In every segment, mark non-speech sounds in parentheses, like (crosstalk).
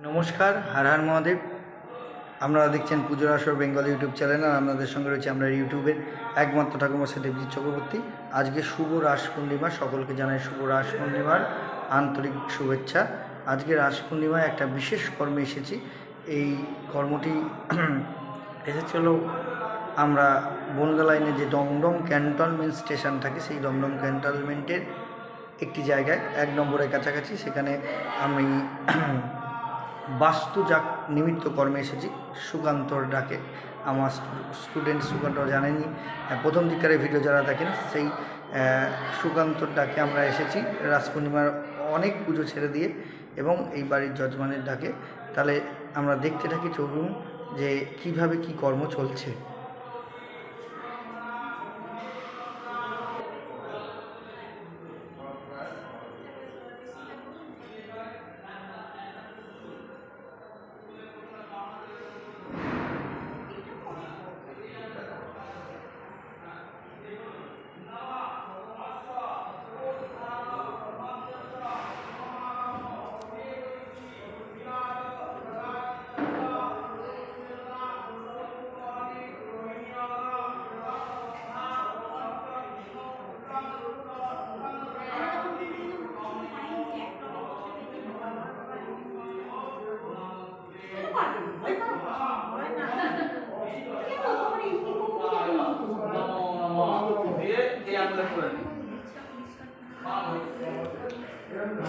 নমস্কার হার হার মহাদেব। আপনারা দেখছেন পুজোর আসর বেঙ্গল ইউটিউব চ্যানেল, আর আপনাদের সঙ্গে রয়েছে আমরা ইউটিউবের একমাত্র ঠাকুরমশাই দেবজিৎ চক্রবর্তী। আজকে শুভ রাস পূর্ণিমা, সকলকে জানাই শুভ রাস পূর্ণিমার আন্তরিক শুভেচ্ছা। আজকে রাস পূর্ণিমায় একটা বিশেষ কর্মে এসেছি। এই কর্মটি (clears throat) এসেছিল আমরা বনগা লাইনে যে দমদম ক্যান্টনমেন্ট স্টেশন থাকে, সেই দমদম ক্যান্টনমেন্টের একটি জায়গায়, এক নম্বরের কাছাকাছি। সেখানে আমি (clears throat) বাস্তুজাক নিমিত্ত কর্মে এসেছি। সুকান্তর ডাকে। আমার স্টুডেন্ট সুকান্ত জানেনি আহ, প্রথম দিককার ভিডিও যারা দেখেন সেই সুকান্তর ডাকে আমরা এসেছি। রাস পূর্ণিমার অনেক পুজো ছেড়ে দিয়ে এবং এই বাড়ির যজমানের ডাকে। তাহলে আমরা দেখতে থাকি চলুন যে কীভাবে কি কর্ম চলছে।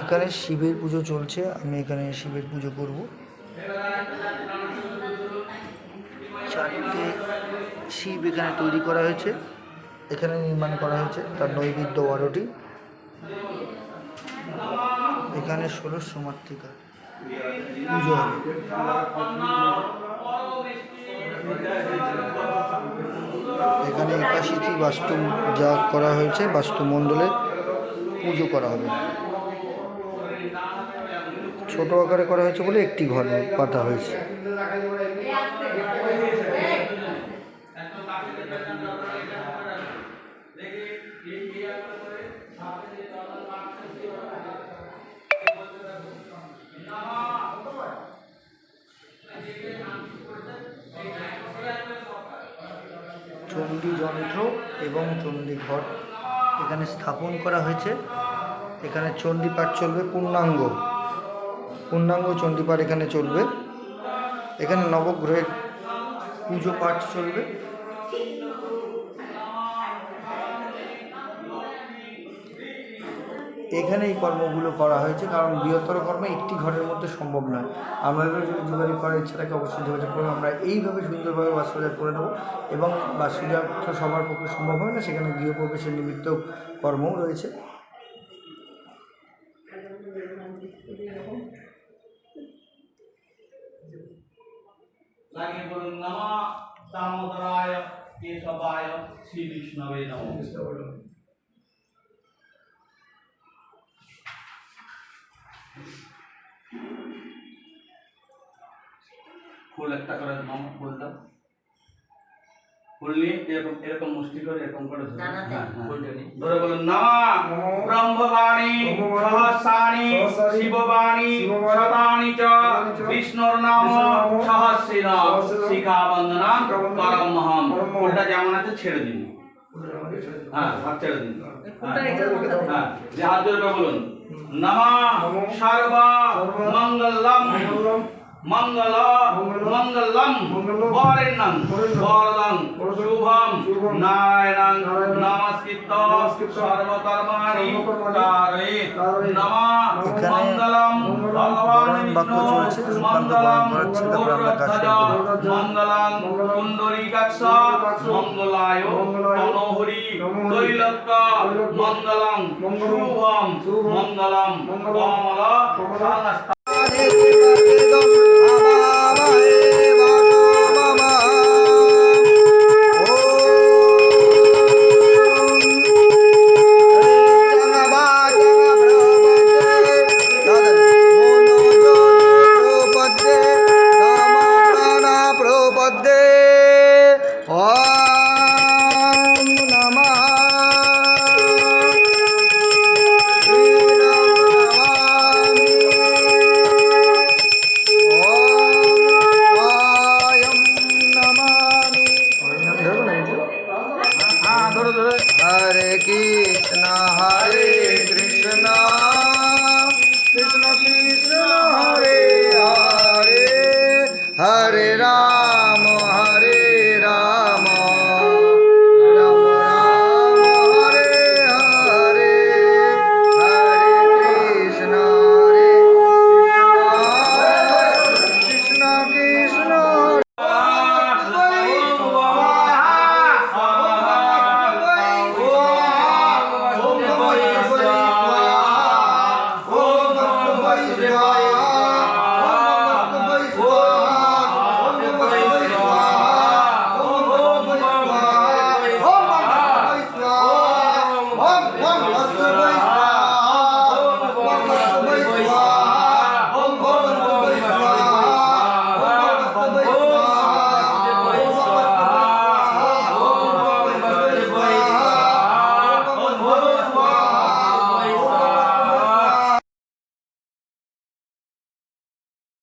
এখানে শিবের পুজো চলছে, আমি এখানে শিবের পুজো করব। চারটে শিব এখানে তৈরি করা হয়েছে, এখানে নির্মাণ করা হয়েছে, তার নৈবেদ্য বারোটি এখানে ষোলো সমার্থিকা পুজো এখানে একাশিটি বাস্তু যা করা হয়েছে বাস্তু মণ্ডলে পুজো করা হবে। ছোট আকারে করা হয়েছে বলে একটি ঘর পাতা হয়েছে। চণ্ডী যন্ত্র এবং চণ্ডী ঘট এখানে স্থাপন করা হয়েছে। এখানে চণ্ডী পাঠ চলবে, পূর্ণাঙ্গ। পূর্ণাঙ্গ চণ্ডী পাঠ এখানে চলবে। এখানে নবগ্রহের পুজো পাঠ চলবে। এখানে এই কর্মগুলো করা হয়েছে, কারণ বৃহত্তর কর্মে একটি ঘরের মধ্যে সম্ভব নয়। আপনাদের যদি দুবারই করার ইচ্ছা থাকে, অবশ্যই যোগাযোগ করব আমরা এইভাবে সুন্দরভাবে বাস্তুজাত করে দেবো এবং বাস্তুজাত সবার পক্ষে সম্ভব হয় না, সেখানে গৃহপ্রবেশের নিমিত্ত কর্মও রয়েছে লাগিয়ে বলুন নমা দামোদরায় কেশবায় শ্রী বিষ্ণবে নমঃ ফুল একটা করে নাম বলতাম ফুল নিয়ে এরকম এরকম মুষ্টি করে এরকম করে ধরে হ্যাঁ, হ্যাঁ। ধরে বলুন নমা ব্রহ্মবাণী সহস্রাণি শিববাণী শতানি চ বিষ্ণুর নাম সহস্রিন শিখা বন্দনা ফুলটা যেমন আছে ছেড়ে দিন। হ্যাঁ হাত ছেড়ে দিন। মাথাতে। হ্যাঁ। যে হাত ধরে বলুন নমা সর্ব মঙ্গলম। মঙ্গল মঙ্গলম বরেণ্যং বরদং শুভম। নারায়ণং নমস্কৃত। সর্বকর্মাণি। কারয়েৎ নমঃ। মঙ্গলম। ভগবান বিষ্ণু। মঙ্গলম। গরুধ্বজ। মঙ্গলং মঙ্গলায়। তনোহরি তৈলক্য মঙ্গলং শুভম। মঙ্গলম। কমল। मुरलीधर हरे कृष्णा। हरे कृष्णा कृष्ण कृष्ण हरे हरे।